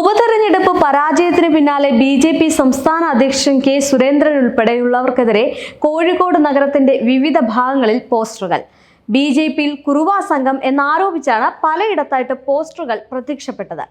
ഉപതെരഞ്ഞെടുപ്പ് പരാജയത്തിന് പിന്നാലെ ബി ജെ പി സംസ്ഥാന അധ്യക്ഷൻ കെ സുരേന്ദ്രൻ ഉൾപ്പെടെയുള്ളവർക്കെതിരെ കോഴിക്കോട് നഗരത്തിന്റെ വിവിധ ഭാഗങ്ങളിൽ പോസ്റ്ററുകൾ. ബി ജെ പിയിൽ കുറുവാ സംഘം എന്നാരോപിച്ചാണ് പലയിടത്തായിട്ട് പോസ്റ്ററുകൾ പ്രത്യക്ഷപ്പെട്ടത്.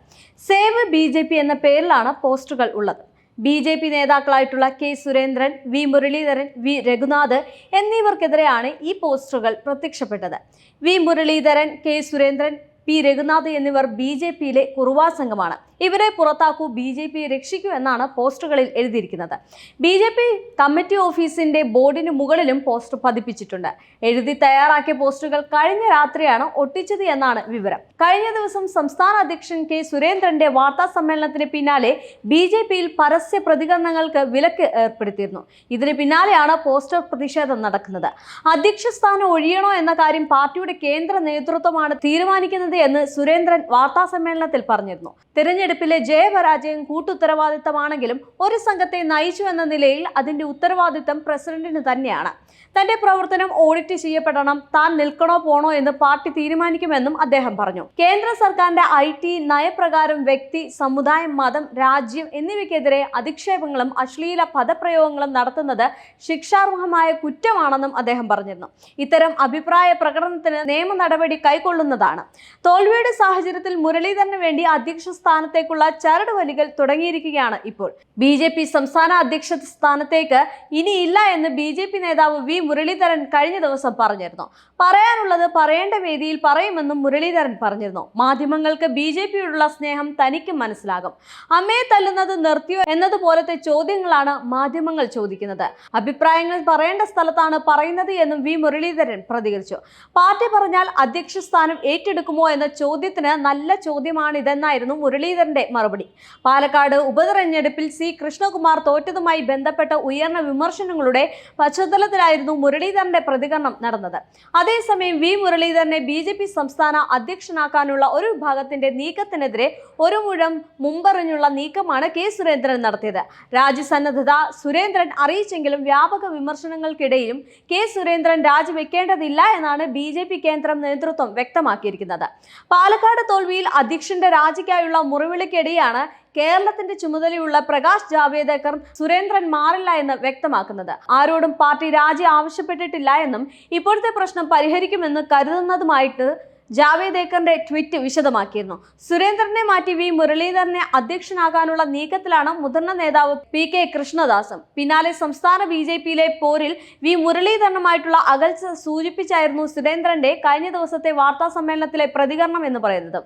സേവ് ബി ജെ പി എന്ന പേരിലാണ് പോസ്റ്ററുകൾ ഉള്ളത്. B J P നേതാക്കളായിട്ടുള്ള K Surendran V Muraleedharan V Raghunath എന്നിവർക്കെതിരെയാണ് ഈ പോസ്റ്ററുകൾ പ്രത്യക്ഷപ്പെട്ടത്. V Muraleedharan K Surendran P. Raghunath എന്നിവർ ബി ജെ പിയിലെ കുറുവാ സംഘമാണ്. ഇവരെ പുറത്താക്കൂ ബി ജെ പി രക്ഷിക്കൂ എന്നാണ് പോസ്റ്ററുകളിൽ എഴുതിയിരിക്കുന്നത്. ബി ജെ പി കമ്മിറ്റി ഓഫീസിന്റെ ബോർഡിന് മുകളിലും പോസ്റ്റർ പതിപ്പിച്ചിട്ടുണ്ട്. എഴുതി തയ്യാറാക്കിയ പോസ്റ്ററുകൾ കഴിഞ്ഞ രാത്രിയാണ് ഒട്ടിച്ചത് എന്നാണ് വിവരം. കഴിഞ്ഞ ദിവസം സംസ്ഥാന അധ്യക്ഷൻ കെ. സുരേന്ദ്രന്റെ വാർത്താ സമ്മേളനത്തിന് പിന്നാലെ ബി ജെ പിയിൽ പരസ്യ പ്രതികരണങ്ങൾക്ക് വിലക്ക് ഏർപ്പെടുത്തിയിരുന്നു. ഇതിന് പിന്നാലെയാണ് പോസ്റ്റർ പ്രതിഷേധം നടക്കുന്നത്. അധ്യക്ഷ സ്ഥാനം ഒഴിയണോ എന്ന കാര്യം പാർട്ടിയുടെ കേന്ദ്ര നേതൃത്വമാണ് തീരുമാനിക്കുന്നത് എന്ന് സുരേന്ദ്രൻ വാർത്താസമ്മേളനത്തിൽ പറഞ്ഞിരുന്നു. തിരഞ്ഞെടുപ്പിലെ ജയപരാജയം കൂട്ടുത്തരവാദിത്തമാണെങ്കിലും ഒരു സംഘത്തെ നയിച്ചു എന്ന നിലയിൽ അതിന്റെ ഉത്തരവാദിത്തം പ്രസിഡന്റിന് തന്നെയാണ്. തന്റെ പ്രവർത്തനം ഓഡിറ്റ് ചെയ്യപ്പെടണം താൻ നിൽക്കണോ പോണോ എന്ന് പാർട്ടി തീരുമാനിക്കുമെന്നും അദ്ദേഹം പറഞ്ഞു. കേന്ദ്ര സർക്കാരിന്റെ ഐ ടി നയപ്രകാരം വ്യക്തി സമുദായം മതം രാജ്യം എന്നിവയ്ക്കെതിരെ അധിക്ഷേപങ്ങളും അശ്ലീല പദപ്രയോഗങ്ങളും നടത്തുന്നത് ശിക്ഷാർഹമായ കുറ്റമാണെന്നും അദ്ദേഹം പറഞ്ഞിരുന്നു. ഇത്തരം അഭിപ്രായ പ്രകടനത്തിന് നിയമ നടപടി കൈക്കൊള്ളുന്നതാണ്. തോൽവിയുടെ സാഹചര്യത്തിൽ മുരളീധരന് വേണ്ടി അധ്യക്ഷ സ്ഥാനത്തേക്കുള്ള ചരട് വലികൾ തുടങ്ങിയിരിക്കുകയാണ് ഇപ്പോൾ. ബി ജെ പി സംസ്ഥാന അധ്യക്ഷ സ്ഥാനത്തേക്ക് ഇനിയില്ല എന്ന് ബി ജെ പി നേതാവ് വി മുരളീധരൻ കഴിഞ്ഞ ദിവസം പറഞ്ഞിരുന്നു. പറയാനുള്ളത് പറയേണ്ട വേദിയിൽ പറയുമെന്നും മുരളീധരൻ പറഞ്ഞിരുന്നു. മാധ്യമങ്ങൾക്ക് ബി ജെ പിയോടുള്ള സ്നേഹം തനിക്കും മനസ്സിലാകും. അമ്മയെ തല്ലുന്നത് നിർത്തിയോ എന്നതുപോലത്തെ ചോദ്യങ്ങളാണ് മാധ്യമങ്ങൾ ചോദിക്കുന്നത്. അഭിപ്രായങ്ങൾ പറയേണ്ട സ്ഥലത്താണ് പറയുന്നത് എന്നും വി മുരളീധരൻ പ്രതികരിച്ചു. പാർട്ടി പറഞ്ഞാൽ അധ്യക്ഷ സ്ഥാനം ഏറ്റെടുക്കുമോ എന്ന ചോദ്യത്തിന് നല്ല ചോദ്യമാണ് ഇതെന്നായിരുന്നു മുരളീധരന്റെ മറുപടി. പാലക്കാട് ഉപതെരഞ്ഞെടുപ്പിൽ സി കൃഷ്ണകുമാർ തോറ്റതുമായി ബന്ധപ്പെട്ട ഉയർന്ന വിമർശനങ്ങളുടെ പശ്ചാത്തലത്തിലായിരുന്നു മുരളീധരന്റെ പ്രതികരണം നടന്നത്. അതേസമയം വി മുരളീധരനെ ബി ജെ പി സംസ്ഥാന അധ്യക്ഷനാക്കാനുള്ള ഒരു വിഭാഗത്തിന്റെ നീക്കത്തിനെതിരെ ഒരു മുഴം മുമ്പറിഞ്ഞുള്ള നീക്കമാണ് കെ സുരേന്ദ്രൻ നടത്തിയത്. രാജ്യസന്നദ്ധത സുരേന്ദ്രൻ അറിയിച്ചെങ്കിലും വ്യാപക വിമർശനങ്ങൾക്കിടയിലും കെ സുരേന്ദ്രൻ രാജിവെക്കേണ്ടതില്ല എന്നാണ് ബി കേന്ദ്രം നേതൃത്വം വ്യക്തമാക്കിയിരിക്കുന്നത്. പാലക്കാട് തോൽവിയിൽ അധ്യക്ഷന്റെ രാജിക്കായുള്ള മുറിവിളിക്കിടെയാണ് കേരളത്തിന്റെ ചുമതലയുള്ള പ്രകാശ് ജാവേദക്കർ സുരേന്ദ്രൻ മാറില്ല എന്ന് വ്യക്തമാക്കുന്നത്. ആരോടും പാർട്ടി രാജി ആവശ്യപ്പെട്ടിട്ടില്ല എന്നും ഇപ്പോഴത്തെ പ്രശ്നം പരിഹരിക്കുമെന്ന് കരുതുന്നതുമായിട്ട് ജാവേദേക്കറിന്റെ ട്വീറ്റ് വിശദമാക്കിയിരുന്നു. സുരേന്ദ്രനെ മാറ്റി വി. മുരളീധരനെ അധ്യക്ഷനാകാനുള്ള നീക്കത്തിലാണ് മുതിർന്ന നേതാവ് പി. കെ. കൃഷ്ണദാസും. പിന്നാലെ സംസ്ഥാന ബി. ജെ. പിയിലെ പോരിൽ വി. മുരളീധരനുമായിട്ടുള്ള അകൽച്ച സൂചിപ്പിച്ചായിരുന്നു സുരേന്ദ്രന്റെ കഴിഞ്ഞ ദിവസത്തെ വാർത്താ സമ്മേളനത്തിലെ പ്രതികരണം എന്ന് പറയുന്നത്.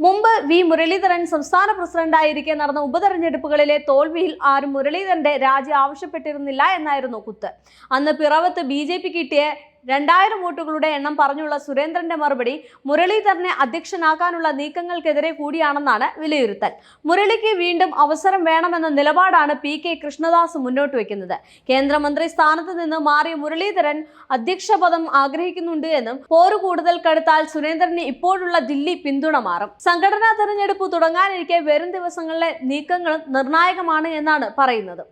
മുമ്പ് വി. മുരളീധരൻ സംസ്ഥാന പ്രസിഡന്റായിരിക്കെ നടന്ന ഉപതെരഞ്ഞെടുപ്പുകളിലെ തോൽവിയിൽ ആരും മുരളീധരന്റെ രാജി ആവശ്യപ്പെട്ടിരുന്നില്ല എന്നായിരുന്നു കുത്ത്. അന്ന് പിറവത്ത് ബി. ജെ. പി കിട്ടിയ രണ്ടായിരം വോട്ടുകളുടെ എണ്ണം പറഞ്ഞുള്ള സുരേന്ദ്രന്റെ മറുപടി മുരളീധരനെ അധ്യക്ഷനാക്കാനുള്ള നീക്കങ്ങൾക്കെതിരെ കൂടിയാണെന്നാണ് വിലയിരുത്തൽ. മുരളിക്ക് വീണ്ടും അവസരം വേണമെന്ന നിലപാടാണ് പി കെ കൃഷ്ണദാസ് മുന്നോട്ട് വെക്കുന്നത്. കേന്ദ്രമന്ത്രി സ്ഥാനത്ത് നിന്ന് മാറിയ മുരളീധരൻ അധ്യക്ഷ പദം ആഗ്രഹിക്കുന്നുണ്ട് എന്നും പോര് കൂടുതൽ കടുത്താൽ സുരേന്ദ്രന് ഇപ്പോഴുള്ള ദില്ലി പിന്തുണ മാറും. സംഘടനാ തെരഞ്ഞെടുപ്പ് തുടങ്ങാനിരിക്കെ വരും ദിവസങ്ങളിലെ നീക്കങ്ങളും നിർണായകമാണ് എന്നാണ് പറയുന്നത്.